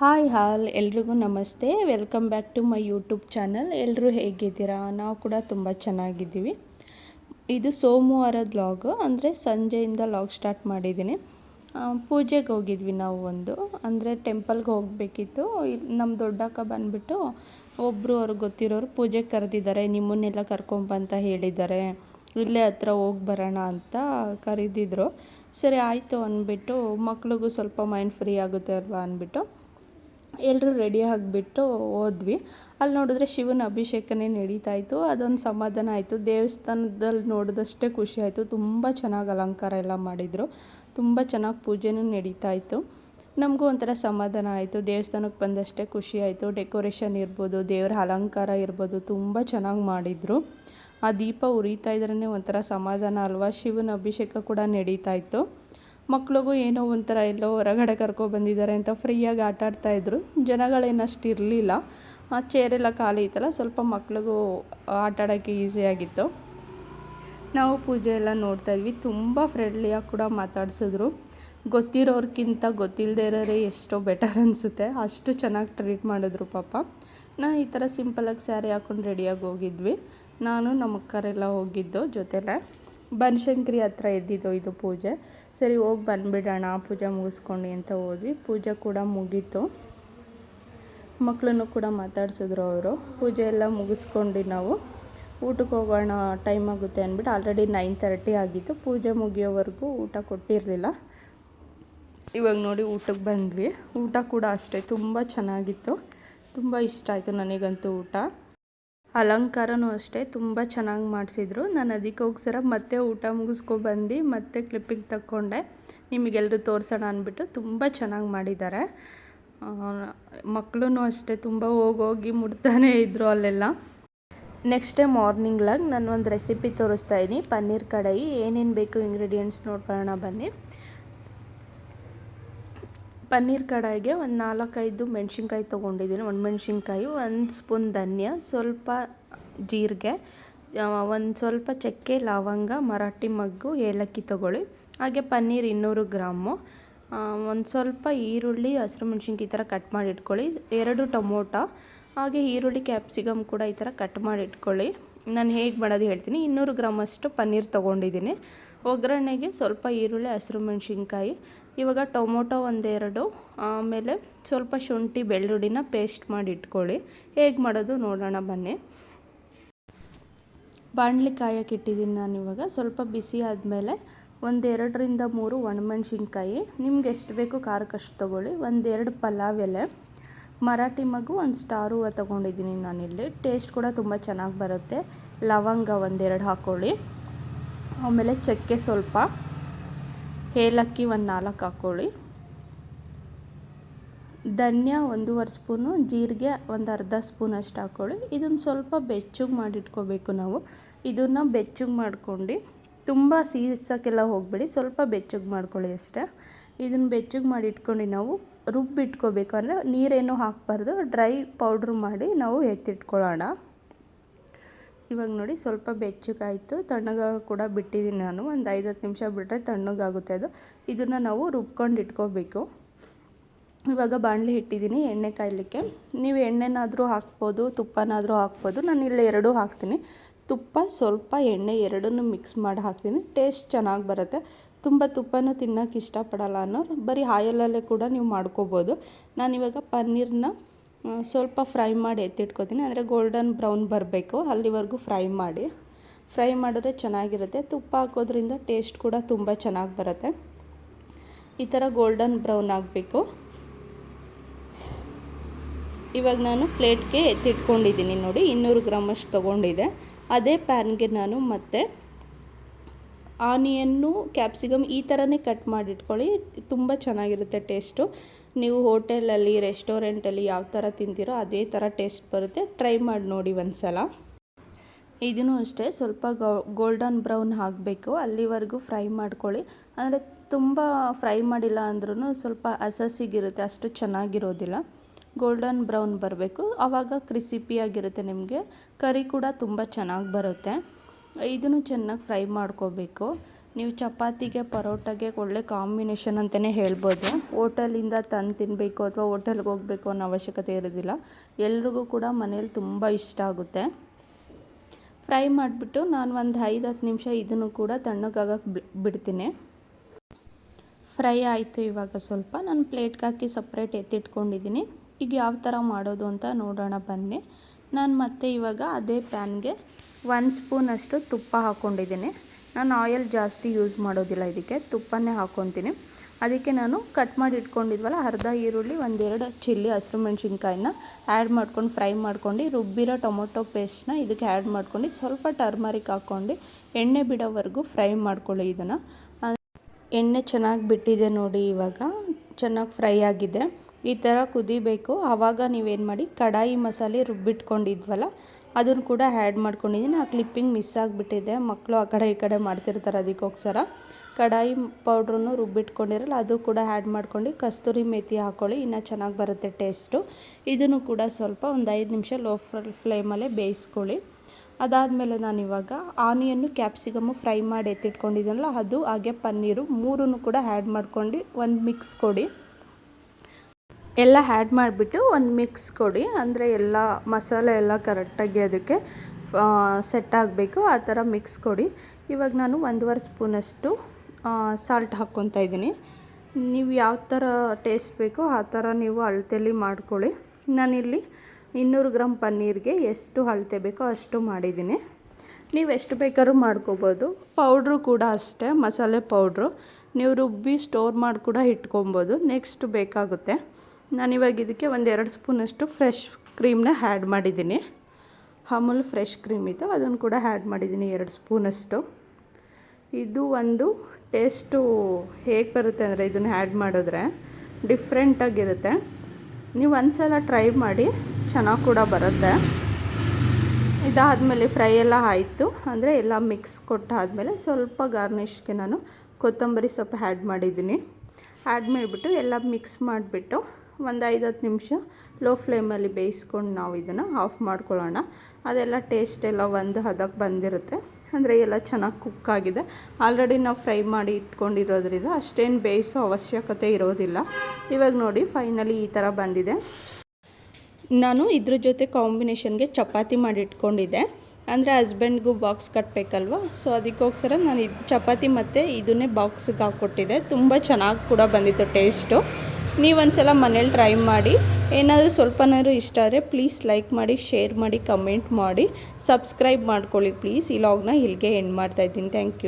Hi all, ಎಲ್ರಿಗೂ ನಮಸ್ತೆ. Welcome back to my YouTube channel. ಎಲ್ಲರೂ ಹೇಗಿದ್ದೀರಾ? ನಾವು ಕೂಡ ತುಂಬ ಚೆನ್ನಾಗಿದ್ದೀವಿ. ಇದು ಸೋಮವಾರದ ಲಾಗ್ ಅಂದರೆ ಸಂಜೆಯಿಂದ ಲಾಗ್ ಸ್ಟಾರ್ಟ್ ಮಾಡಿದ್ದೀನಿ. ಪೂಜೆಗೆ ಹೋಗಿದ್ವಿ ನಾವು ಒಂದು. ಅಂದರೆ ಟೆಂಪಲ್ಗೆ ಹೋಗಬೇಕಿತ್ತು. ನಮ್ಮ ದೊಡ್ಡಕ್ಕ ಬಂದುಬಿಟ್ಟು ಒಬ್ಬರು ಅವ್ರು ಗೊತ್ತಿರೋರು ಪೂಜೆಗೆ ಕರೆದಿದ್ದಾರೆ. ನಿಮ್ಮನ್ನೆಲ್ಲ ಕರ್ಕೊಂಬಂತ ಹೇಳಿದ್ದಾರೆ. ಇಲ್ಲೇ ಹತ್ರ ಹೋಗಿ ಬರೋಣ ಅಂತ ಕರೆದಿದ್ರು. ಸರಿ, ಆಯಿತು ಅಂದ್ಬಿಟ್ಟು ಮಕ್ಳಿಗೂ ಸ್ವಲ್ಪ ಮೈಂಡ್ ಫ್ರೀ ಆಗುತ್ತೆ ಅಲ್ವಾ ಅಂದ್ಬಿಟ್ಟು ಎಲ್ಲರೂ ರೆಡಿ ಆಗಿಬಿಟ್ಟು ಹೋದ್ವಿ. ಅಲ್ಲಿ ನೋಡಿದ್ರೆ ಶಿವನ ಅಭಿಷೇಕನೇ ನಡೀತಾ ಇತ್ತು. ಅದೊಂದು ಸಮಾಧಾನ ಆಯಿತು. ದೇವಸ್ಥಾನದಲ್ಲಿ ನೋಡಿದಷ್ಟೇ ಖುಷಿ ಆಯಿತು. ತುಂಬ ಚೆನ್ನಾಗಿ ಅಲಂಕಾರ ಎಲ್ಲ ಮಾಡಿದರು. ತುಂಬ ಚೆನ್ನಾಗಿ ಪೂಜೆನೂ ನಡೀತಾ ಇತ್ತು. ನಮಗೂ ಒಂಥರ ಸಮಾಧಾನ ಆಯಿತು. ದೇವಸ್ಥಾನಕ್ಕೆ ಬಂದಷ್ಟೇ ಖುಷಿ ಆಯಿತು. ಡೆಕೋರೇಷನ್ ಇರ್ಬೋದು, ದೇವರ ಅಲಂಕಾರ ಇರ್ಬೋದು, ತುಂಬ ಚೆನ್ನಾಗಿ ಮಾಡಿದರು. ಆ ದೀಪ ಉರಿತಾ ಇದ್ರೇ ಒಂಥರ ಸಮಾಧಾನ ಅಲ್ವಾ? ಶಿವನ ಅಭಿಷೇಕ ಕೂಡ ನಡೀತಾ ಇತ್ತು. ಮಕ್ಳಿಗೂ ಏನೋ ಒಂಥರ ಎಲ್ಲೋ ಹೊರಗಡೆ ಕರ್ಕೊಬಂದಿದ್ದಾರೆ ಅಂತ ಫ್ರೀಯಾಗಿ ಆಟ ಆಡ್ತಾ ಇದ್ರು. ಜನಗಳೇನಷ್ಟು ಇರಲಿಲ್ಲ ಆ ಚೇರೆಲ್ಲ ಖಾಲಿ ಇತ್ತಲ್ಲ, ಸ್ವಲ್ಪ ಮಕ್ಳಿಗೂ ಆಟ ಆಡೋಕ್ಕೆ ಈಸಿಯಾಗಿತ್ತು ನಾವು ಪೂಜೆ ಎಲ್ಲ ನೋಡ್ತಾ ಇದ್ವಿ. ತುಂಬ ಫ್ರೆಂಡ್ಲಿಯಾಗಿ ಕೂಡ ಮಾತಾಡಿಸಿದ್ರು. ಗೊತ್ತಿರೋರ್ಕಿಂತ ಗೊತ್ತಿಲ್ಲದೆ ಇರೋರೇ ಎಷ್ಟೋ ಬೆಟರ್ ಅನಿಸುತ್ತೆ. ಅಷ್ಟು ಚೆನ್ನಾಗಿ ಟ್ರೀಟ್ ಮಾಡಿದ್ರು ಪಾಪ. ನಾ ಈ ಥರ ಸಿಂಪಲಾಗಿ ಸ್ಯಾರಿ ಹಾಕೊಂಡು ರೆಡಿಯಾಗಿ ಹೋಗಿದ್ವಿ. ನಾನು ನಮ್ಮ ಅಕ್ಕರೆಲ್ಲ ಹೋಗಿದ್ದು ಜೊತೆಲೆ. ಬನಶಂಕರಿ ಹತ್ರ ಇದ್ದಿದ್ದು ಇದು ಪೂಜೆ. ಸರಿ, ಹೋಗಿ ಬಂದುಬಿಡೋಣ, ಪೂಜೆ ಮುಗಿಸ್ಕೊಂಡು ಅಂತ ಹೋದ್ವಿ. ಪೂಜೆ ಕೂಡ ಮುಗೀತು. ಮಕ್ಕಳನ್ನು ಕೂಡ ಮಾತಾಡ್ಸಿದ್ರು ಅವರು. ಪೂಜೆ ಎಲ್ಲ ಮುಗಿಸ್ಕೊಂಡು ನಾವು ಊಟಕ್ಕೆ ಹೋಗೋಣ ಟೈಮ್ ಆಗುತ್ತೆ ಅಂದ್ಬಿಟ್ಟು ಆಲ್ರೆಡಿ ನೈನ್ ತರ್ಟಿ ಆಗಿತ್ತು. ಪೂಜೆ ಮುಗಿಯೋವರೆಗೂ ಊಟ ಕೊಟ್ಟಿರಲಿಲ್ಲ. ಇವಾಗ ನೋಡಿ ಊಟಕ್ಕೆ ಬಂದ್ವಿ. ಊಟ ಕೂಡ ಅಷ್ಟೇ, ತುಂಬ ಚೆನ್ನಾಗಿತ್ತು. ತುಂಬ ಇಷ್ಟ ಆಯಿತು ನನಗಂತೂ ಊಟ. ಅಲಂಕಾರನೂ ಅಷ್ಟೇ, ತುಂಬ ಚೆನ್ನಾಗಿ ಮಾಡಿಸಿದ್ರು. ನಾನು ಅದಕ್ಕೋಸ್ಕರ ಮತ್ತೆ ಊಟ ಮುಗಿಸ್ಕೊಬಂದು ಮತ್ತೆ ಕ್ಲಿಪ್ಪಿಂಗ್ ತಕ್ಕೊಂಡೆ. ನಿಮಗೆಲ್ಲರೂ ತೋರಿಸೋಣ ಅಂದ್ಬಿಟ್ಟು ತುಂಬ ಚೆನ್ನಾಗಿ ಮಾಡಿದ್ದಾರೆ. ಮಕ್ಕಳೂ ಅಷ್ಟೇ, ತುಂಬ ಹೋಗೋಗಿ ಮುಡ್ತಾನೆ ಇದ್ದರು ಅಲ್ಲೆಲ್ಲ. ನೆಕ್ಸ್ಟ್ ಡೇ ಮಾರ್ನಿಂಗ್ಲಾಗ ನಾನು ಒಂದು ರೆಸಿಪಿ ತೋರಿಸ್ತಾ ಇದ್ದೀನಿ ಪನ್ನೀರ್ ಕಡಾಯಿ, ಏನೇನು ಬೇಕು ಇಂಗ್ರೀಡಿಯೆಂಟ್ಸ್ ನೋಡ್ಕೊಳ್ಳೋಣ ಬನ್ನಿ. ಪನ್ನೀರ್ ಕಡಾಯಿಗೆ ಒಂದು ನಾಲ್ಕೈದು ಮೆಣಸಿನ್ಕಾಯಿ ತೊಗೊಂಡಿದ್ದೀನಿ. ಒಂದು ಮೆಣಸಿನ್ಕಾಯಿ, ಒಂದು ಸ್ಪೂನ್ ಧನ್ಯ, ಸ್ವಲ್ಪ ಜೀರಿಗೆ ಒಂದು ಸ್ವಲ್ಪ ಚಕ್ಕೆ, ಲವಂಗ, ಮರಾಠಿ ಮಗ್ಗು, ಏಲಕ್ಕಿ ತೊಗೊಳ್ಳಿ. ಹಾಗೆ ಪನ್ನೀರ್ ಇನ್ನೂರು ಗ್ರಾಮು. ಒಂದು ಸ್ವಲ್ಪ ಈರುಳ್ಳಿ, ಹಸಿರು ಮೆಣಸಿನ್ಕಾಯಿ ಈ ಥರ ಕಟ್ ಮಾಡಿ ಇಟ್ಕೊಳ್ಳಿ ಎರಡು ಟೊಮೊಟೊ, ಹಾಗೆ ಈರುಳ್ಳಿ, ಕ್ಯಾಪ್ಸಿಕಮ್ ಕೂಡ ಈ ಥರ ಕಟ್ ಮಾಡಿ ಇಟ್ಕೊಳ್ಳಿ ನಾನು ಹೇಗೆ ಮಾಡೋದು ಹೇಳ್ತೀನಿ. ಇನ್ನೂರು ಗ್ರಾಮಷ್ಟು ಪನ್ನೀರ್ ತೊಗೊಂಡಿದ್ದೀನಿ. ಒಗ್ಗರಣೆಗೆ ಸ್ವಲ್ಪ ಈರುಳ್ಳಿ, ಹಸಿರು ಮೆಣಸಿನ್ಕಾಯಿ ಇವಾಗ ಟೊಮೊಟೊ ಒಂದೆರಡು, ಆಮೇಲೆ ಸ್ವಲ್ಪ ಶುಂಠಿ ಬೆಳ್ಳುಳ್ಳಿನ ಪೇಸ್ಟ್ ಮಾಡಿ ಇಟ್ಕೊಳ್ಳಿ. ಹೇಗೆ ಮಾಡೋದು ನೋಡೋಣ, ಬನ್ನಿ. ಬಾಣಲಿ ಕಾಯಕ್ಕೆ ಇಟ್ಟಿದ್ದೀನಿ ನಾನು ಇವಾಗ. ಸ್ವಲ್ಪ ಬಿಸಿ ಆದಮೇಲೆ ಒಂದೆರಡರಿಂದ ಮೂರು ಒಣಮೆಣ್ಸಿನ್ಕಾಯಿ. ನಿಮ್ಗೆ ಎಷ್ಟು ಬೇಕು ಖಾರಕ್ಕಷ್ಟು ತೊಗೊಳ್ಳಿ. ಒಂದೆರಡು ಪಲಾವ್ ಎಲೆ. ಮರಾಠಿ ಮಗು ಒಂದು ಸ್ಟಾರ್ ಹೂವು ತೊಗೊಂಡಿದ್ದೀನಿ ನಾನಿಲ್ಲಿ. ಟೇಸ್ಟ್ ಕೂಡ ತುಂಬ ಚೆನ್ನಾಗಿ ಬರುತ್ತೆ. ಲವಂಗ ಒಂದೆರಡು ಹಾಕ್ಕೊಳ್ಳಿ ಆಮೇಲೆ ಚಕ್ಕೆ ಸ್ವಲ್ಪ. ಏಲಕ್ಕಿ ಒಂದು ನಾಲ್ಕು ಹಾಕ್ಕೊಳ್ಳಿ ಧನ್ಯ ಒಂದೂವರೆ ಸ್ಪೂನು, ಜೀರಿಗೆ ಒಂದು ಅರ್ಧ ಸ್ಪೂನ್ ಅಷ್ಟು ಹಾಕ್ಕೊಳ್ಳಿ ಇದನ್ನು ಸ್ವಲ್ಪ ಬೆಚ್ಚಗೆ ಮಾಡಿಟ್ಕೋಬೇಕು ನಾವು. ಇದನ್ನು ಬೆಚ್ಚಗೆ ಮಾಡ್ಕೊಂಡು, ತುಂಬ ಸೀಸಕ್ಕೆಲ್ಲ ಹೋಗಬೇಡಿ, ಸ್ವಲ್ಪ ಬೆಚ್ಚಗೆ ಮಾಡ್ಕೊಳ್ಳಿ ಅಷ್ಟೇ. ಇದನ್ನು ಬೆಚ್ಚಗೆ ಮಾಡಿ ಇಟ್ಕೊಂಡು ನಾವು ರುಬ್ಬಿಟ್ಕೋಬೇಕು. ಅಂದರೆ ನೀರೇನು ಹಾಕಬಾರ್ದು, ಡ್ರೈ ಪೌಡ್ರ್ ಮಾಡಿ ನಾವು ಎತ್ತಿಟ್ಕೊಳ್ಳೋಣ. ಇವಾಗ ನೋಡಿ ಸ್ವಲ್ಪ ಬೆಚ್ಚಗಾಯಿತು. ತಣ್ಣಗ ಕೂಡ ಬಿಟ್ಟಿದ್ದೀನಿ ನಾನು. ಒಂದು ಐದು ಹತ್ತು ನಿಮಿಷ ಬಿಟ್ಟರೆ ತಣ್ಣಗಾಗುತ್ತೆ ಅದು. ಇದನ್ನು ನಾವು ರುಬ್ಕೊಂಡು ಇಟ್ಕೋಬೇಕು. ಇವಾಗ ಬಾಣಲೆ ಇಟ್ಟಿದ್ದೀನಿ ಎಣ್ಣೆ ಕಾಯಲಿಕ್ಕೆ. ನೀವು ಎಣ್ಣೆನಾದರೂ ಹಾಕ್ಬೋದು, ತುಪ್ಪನಾದರೂ ಹಾಕ್ಬೋದು. ನಾನು ಇಲ್ಲಿ ಎರಡೂ ಹಾಕ್ತೀನಿ. ತುಪ್ಪ ಸ್ವಲ್ಪ ಎಣ್ಣೆ ಎರಡನ್ನೂ ಮಿಕ್ಸ್ ಮಾಡಿ ಹಾಕ್ತೀನಿ. ಟೇಸ್ಟ್ ಚೆನ್ನಾಗಿ ಬರುತ್ತೆ. ತುಂಬ ತುಪ್ಪನೂ ತಿನ್ನೋಕ್ಕೆ ಇಷ್ಟಪಡಲ್ಲ ಅನ್ನೋರು. ಬರೀ ಆಯಲಲ್ಲೇ ಕೂಡ ನೀವು ಮಾಡ್ಕೋಬೋದು. ನಾನಿವಾಗ ಪನ್ನೀರನ್ನ ಸ್ವಲ್ಪ ಫ್ರೈ ಮಾಡಿ ಎತ್ತಿಟ್ಕೋತೀನಿ. ಅಂದರೆ ಗೋಲ್ಡನ್ ಬ್ರೌನ್ ಬರಬೇಕು. ಅಲ್ಲಿವರೆಗೂ ಫ್ರೈ ಮಾಡಿ. ಫ್ರೈ ಮಾಡಿದ್ರೆ ಚೆನ್ನಾಗಿರುತ್ತೆ. ತುಪ್ಪ ಹಾಕೋದ್ರಿಂದ ಟೇಸ್ಟ್ ಕೂಡ ತುಂಬ ಚೆನ್ನಾಗಿ ಬರುತ್ತೆ. ಈ ಥರ ಗೋಲ್ಡನ್ ಬ್ರೌನ್ ಆಗಬೇಕು. ಇವಾಗ ನಾನು ಪ್ಲೇಟ್ಗೆ ಎತ್ತಿಟ್ಕೊಂಡಿದ್ದೀನಿ ನೋಡಿ. ಇನ್ನೂರು ಗ್ರಾಮಷ್ಟು ತೊಗೊಂಡಿದ್ದೆ. ಅದೇ ಪ್ಯಾನ್ಗೆ ನಾನು ಮತ್ತೆ ಆನಿಯನ್ನು, ಕ್ಯಾಪ್ಸಿಕಮ್ ಈ ಥರನೇ ಕಟ್ ಮಾಡಿಟ್ಕೊಳ್ಳಿ. ತುಂಬ ಚೆನ್ನಾಗಿರುತ್ತೆ ಟೇಸ್ಟು. ನೀವು ಹೋಟೆಲಲ್ಲಿ, ರೆಸ್ಟೋರೆಂಟಲ್ಲಿ ಯಾವ ಥರ ತಿಂತೀರೋ ಅದೇ ಥರ ಟೇಸ್ಟ್ ಬರುತ್ತೆ. ಟ್ರೈ ಮಾಡಿ ನೋಡಿ ಒಂದು ಸಲ ಇದೂ ಅಷ್ಟೇ ಸ್ವಲ್ಪ ಗೋಲ್ಡನ್ ಬ್ರೌನ್ ಹಾಕಬೇಕು. ಅಲ್ಲಿವರೆಗೂ ಫ್ರೈ ಮಾಡ್ಕೊಳ್ಳಿ. ಅಂದರೆ ತುಂಬ ಫ್ರೈ ಮಾಡಿಲ್ಲ ಅಂದ್ರೂ ಸ್ವಲ್ಪ ಹಸಸಿಗಿರುತ್ತೆ, ಅಷ್ಟು ಚೆನ್ನಾಗಿರೋದಿಲ್ಲ. ಗೋಲ್ಡನ್ ಬ್ರೌನ್ ಬರಬೇಕು. ಆವಾಗ ಕ್ರಿಸಿಪಿಯಾಗಿರುತ್ತೆ ನಿಮಗೆ. ಕರಿ ಕೂಡ ತುಂಬ ಚೆನ್ನಾಗಿ ಬರುತ್ತೆ. ಇದನ್ನು ಚೆನ್ನಾಗಿ ಫ್ರೈ ಮಾಡ್ಕೋಬೇಕು. ನೀವು ಚಪಾತಿಗೆ, ಪರೋಟಗೆ ಒಳ್ಳೆ ಕಾಂಬಿನೇಷನ್ ಅಂತಲೇ ಹೇಳ್ಬೋದು. ಹೋಟೆಲಿಂದ ತಂದು ತಿನ್ನಬೇಕು ಅಥವಾ ಹೋಟೆಲ್ಗೆ ಹೋಗಬೇಕು ಅನ್ನೋ ಅವಶ್ಯಕತೆ ಇರೋದಿಲ್ಲ. ಎಲ್ರಿಗೂ ಕೂಡ ಮನೇಲಿ ತುಂಬ ಇಷ್ಟ ಆಗುತ್ತೆ. ಫ್ರೈ ಮಾಡಿಬಿಟ್ಟು ನಾನು ಒಂದು ಐದು, ಹತ್ತು ನಿಮಿಷ ಇದನ್ನು ಕೂಡ ತಣ್ಣಗಾಗಕ್ಕೆ ಬಿಡ್ತೀನಿ. ಫ್ರೈ ಆಯಿತು ಇವಾಗ ಸ್ವಲ್ಪ. ನಾನು ಪ್ಲೇಟ್ಗೆ ಹಾಕಿ ಸಪ್ರೇಟ್ ಎತ್ತಿಟ್ಕೊಂಡಿದ್ದೀನಿ. ಈಗ ಯಾವ ಥರ ಮಾಡೋದು ಅಂತ ನೋಡೋಣ ಬನ್ನಿ. ನಾನು ಮತ್ತೆ ಇವಾಗ ಅದೇ ಪ್ಯಾನ್ಗೆ ಒಂದು ಸ್ಪೂನಷ್ಟು ತುಪ್ಪ ಹಾಕ್ಕೊಂಡಿದ್ದೀನಿ ನಾನು ಆಯಿಲ್ ಜಾಸ್ತಿ ಯೂಸ್ ಮಾಡೋದಿಲ್ಲ ಇದಕ್ಕೆ, ತುಪ್ಪನೇ ಹಾಕ್ಕೊತೀನಿ ಅದಕ್ಕೆ ನಾನು ಕಟ್ ಮಾಡಿ ಇಟ್ಕೊಂಡಿದ್ವಲ್ಲ, ಅರ್ಧ ಈರುಳ್ಳಿ, ಒಂದೆರಡು ಚಿಲ್ಲಿ, ಹಸಿರು ಮೆಣಸಿನ್ಕಾಯಿನ ಆ್ಯಡ್ ಮಾಡ್ಕೊಂಡು ಫ್ರೈ ಮಾಡ್ಕೊಂಡು, ರುಬ್ಬಿರೋ ಟೊಮೊಟೊ ಪೇಸ್ಟ್ನ ಇದಕ್ಕೆ ಆ್ಯಡ್ ಮಾಡ್ಕೊಂಡು, ಸ್ವಲ್ಪ ಟರ್ಮರಿಕ್ ಹಾಕ್ಕೊಂಡು ಎಣ್ಣೆ ಬಿಡೋವರೆಗೂ ಫ್ರೈ ಮಾಡ್ಕೊಳ್ಳಿ ಇದನ್ನು. ಎಣ್ಣೆ ಚೆನ್ನಾಗಿ ಬಿಟ್ಟಿದೆ ನೋಡಿ ಇವಾಗ, ಚೆನ್ನಾಗಿ ಫ್ರೈ ಆಗಿದೆ. ಈ ಥರ ಕುದಿಬೇಕು. ಆವಾಗ ನೀವೇನು ಮಾಡಿ ಕಡಾಯಿ ಮಸಾಲೆ ರುಬ್ಬಿಟ್ಕೊಂಡಿದ್ವಲ್ಲ, ಅದನ್ನು ಕೂಡ ಆ್ಯಡ್ ಮಾಡ್ಕೊಂಡಿದ್ದೀನಿ. ಆ ಕ್ಲಿಪ್ಪಿಂಗ್ ಮಿಸ್ ಆಗಿಬಿಟ್ಟಿದೆ. ಮಕ್ಕಳು ಆ ಕಡೆ ಈ ಕಡೆ ಮಾಡ್ತಿರ್ತಾರೆ ಅದಕ್ಕೋಸ್ಕರ. ಕಡಾಯಿ ಪೌಡ್ರನ್ನು ರುಬ್ಬಿಟ್ಕೊಂಡಿರಲ್ಲ, ಅದು ಕೂಡ ಆ್ಯಡ್ ಮಾಡ್ಕೊಂಡು ಕಸ್ತೂರಿ ಮೇಥಿ ಹಾಕ್ಕೊಳ್ಳಿ ಇನ್ನೂ ಚೆನ್ನಾಗಿ ಬರುತ್ತೆ ಟೇಸ್ಟು ಇದನ್ನು ಕೂಡ ಸ್ವಲ್ಪ ಒಂದು ಐದು ನಿಮಿಷ ಲೋ ಫ್ಲೇಮಲ್ಲೇ ಬೇಯಿಸ್ಕೊಳ್ಳಿ. ಅದಾದಮೇಲೆ ನಾನು ಇವಾಗ ಆನಿಯನ್ನು ಕ್ಯಾಪ್ಸಿಕಮ್ಮು ಫ್ರೈ ಮಾಡಿ ಎತ್ತಿಟ್ಕೊಂಡಿದ್ದೀನಲ್ಲ, ಅದು ಹಾಗೆ ಪನ್ನೀರು ಮೂರನ್ನು ಕೂಡ ಆ್ಯಡ್ ಮಾಡ್ಕೊಂಡು ಒಂದು ಮಿಕ್ಸ್ ಕೊಡಿ. ಎಲ್ಲ ಆ್ಯಡ್ ಮಾಡಿಬಿಟ್ಟು ಒಂದು ಮಿಕ್ಸ್ ಕೊಡಿ. ಅಂದರೆ ಎಲ್ಲ ಮಸಾಲೆ ಎಲ್ಲ ಕರೆಕ್ಟಾಗಿ ಅದಕ್ಕೆ ಸೆಟ್ ಆಗಬೇಕು. ಆ ಥರ ಮಿಕ್ಸ್ ಕೊಡಿ. ಇವಾಗ ನಾನು ಒಂದೂವರೆ ಸ್ಪೂನಷ್ಟು ಸಾಲ್ಟ್ ಹಾಕ್ಕೊತಾ ಇದ್ದೀನಿ. ನೀವು ಯಾವ ಥರ ಟೇಸ್ಟ್ ಬೇಕೋ ಆ ಥರ ನೀವು ಅಳತೆಯಲ್ಲಿ ಮಾಡ್ಕೊಳ್ಳಿ. ನಾನಿಲ್ಲಿ ಇನ್ನೂರು ಗ್ರಾಮ್ ಪನ್ನೀರ್ಗೆ ಎಷ್ಟು ಅಳತೆ ಬೇಕೋ ಅಷ್ಟು ಮಾಡಿದ್ದೀನಿ. ನೀವು ಎಷ್ಟು ಬೇಕಾದ್ರೂ ಮಾಡ್ಕೋಬೋದು. ಪೌಡ್ರು ಕೂಡ ಅಷ್ಟೇ, ಮಸಾಲೆ ಪೌಡ್ರು. ನೀವು ರುಬ್ಬಿ ಸ್ಟೋರ್ ಮಾಡಿ ಕೂಡ ಇಟ್ಕೊಬೋದು. ನೆಕ್ಸ್ಟ್ ಬೇಕಾಗುತ್ತೆ. ನಾನಿವಾಗ ಇದಕ್ಕೆ ಒಂದು ಎರಡು ಸ್ಪೂನಷ್ಟು ಫ್ರೆಶ್ ಕ್ರೀಮ್ನ ಆ್ಯಡ್ ಮಾಡಿದ್ದೀನಿ. ಅಮೂಲ್ ಫ್ರೆಶ್ ಕ್ರೀಮ್ ಇತ್ತು ಅದನ್ನು ಕೂಡ ಆ್ಯಡ್ ಮಾಡಿದ್ದೀನಿ ಎರಡು ಸ್ಪೂನಷ್ಟು. ಇದು ಒಂದು ಟೇಸ್ಟು ಹೇಗೆ ಬರುತ್ತೆ ಅಂದರೆ ಇದನ್ನು ಆ್ಯಡ್ ಮಾಡಿದ್ರೆ ಡಿಫ್ರೆಂಟಾಗಿರುತ್ತೆ. ನೀವು ಒಂದು ಸಲ ಟ್ರೈ ಮಾಡಿ, ಚೆನ್ನಾಗಿ ಕೂಡ ಬರುತ್ತೆ. ಇದಾದಮೇಲೆ ಫ್ರೈ ಎಲ್ಲ ಆಯಿತು, ಅಂದರೆ ಎಲ್ಲ ಮಿಕ್ಸ್ ಕೊಟ್ಟಾದಮೇಲೆ ಸ್ವಲ್ಪ ಗಾರ್ನಿಷ್ಗೆ ನಾನು ಕೊತ್ತಂಬರಿ ಸೊಪ್ಪು ಆ್ಯಡ್ ಮಾಡಿದ್ದೀನಿ. ಆ್ಯಡ್ ಮಾಡಿಬಿಟ್ಟು ಎಲ್ಲ ಮಿಕ್ಸ್ ಮಾಡಿಬಿಟ್ಟು ಒಂದು ಐದು ಹತ್ತು ನಿಮಿಷ ಲೋ ಫ್ಲೇಮಲ್ಲಿ ಬೇಯಿಸ್ಕೊಂಡು ನಾವು ಇದನ್ನು ಆಫ್ ಮಾಡ್ಕೊಳ್ಳೋಣ. ಅದೆಲ್ಲ ಟೇಸ್ಟ್ ಎಲ್ಲ ಒಂದು ಹದಕ್ಕೆ ಬಂದಿರುತ್ತೆ. ಅಂದರೆ ಎಲ್ಲ ಚೆನ್ನಾಗಿ ಕುಕ್ ಆಗಿದೆ. ಆಲ್ರೆಡಿ ನಾವು ಫ್ರೈ ಮಾಡಿ ಇಟ್ಕೊಂಡಿರೋದ್ರಿಂದ ಅಷ್ಟೇನು ಬೇಯಿಸೋ ಅವಶ್ಯಕತೆ ಇರೋದಿಲ್ಲ. ಇವಾಗ ನೋಡಿ ಫೈನಲಿ ಈ ಥರ ಬಂದಿದೆ. ನಾನು ಇದ್ರ ಜೊತೆ ಕಾಂಬಿನೇಷನ್ಗೆ ಚಪಾತಿ ಮಾಡಿ ಇಟ್ಕೊಂಡಿದ್ದೆ. ಅಂದರೆ ಹಸ್ಬೆಂಡ್ಗೂ ಬಾಕ್ಸ್ ಕಟ್ಟಬೇಕಲ್ವ ಸೊ ಅದಕ್ಕೋಸ್ಕರ ನಾನು ಇದು ಚಪಾತಿ ಮತ್ತು ಇದನ್ನೇ ಬಾಕ್ಸ್ಗೆ ಹಾಕ್ಕೊಟ್ಟಿದ್ದೆ. ತುಂಬ ಚೆನ್ನಾಗಿ ಕೂಡ ಬಂದಿತ್ತು ಟೇಸ್ಟು ನೀವು ಸಲ ಮನೇಲಿ ಟ್ರೈ ಮಾಡಿ. ಏನಾದರೂ ಸ್ವಲ್ಪನಾದ್ರು ಇಷ್ಟ ಆದರೆ ಪ್ಲೀಸ್ ಲೈಕ್ ಮಾಡಿ, ಶೇರ್ ಮಾಡಿ, ಕಮೆಂಟ್ ಮಾಡಿ. ಸಬ್ಸ್ಕ್ರೈಬ್ ಮಾಡ್ಕೊಳ್ಳಿ ಪ್ಲೀಸ್. ಈ ಲಾಗ್ನ ಇಲ್ಲಿಗೆ ಎಂಡ್ ಮಾಡ್ತಾಯಿದ್ದೀನಿ ಥ್ಯಾಂಕ್ ಯು.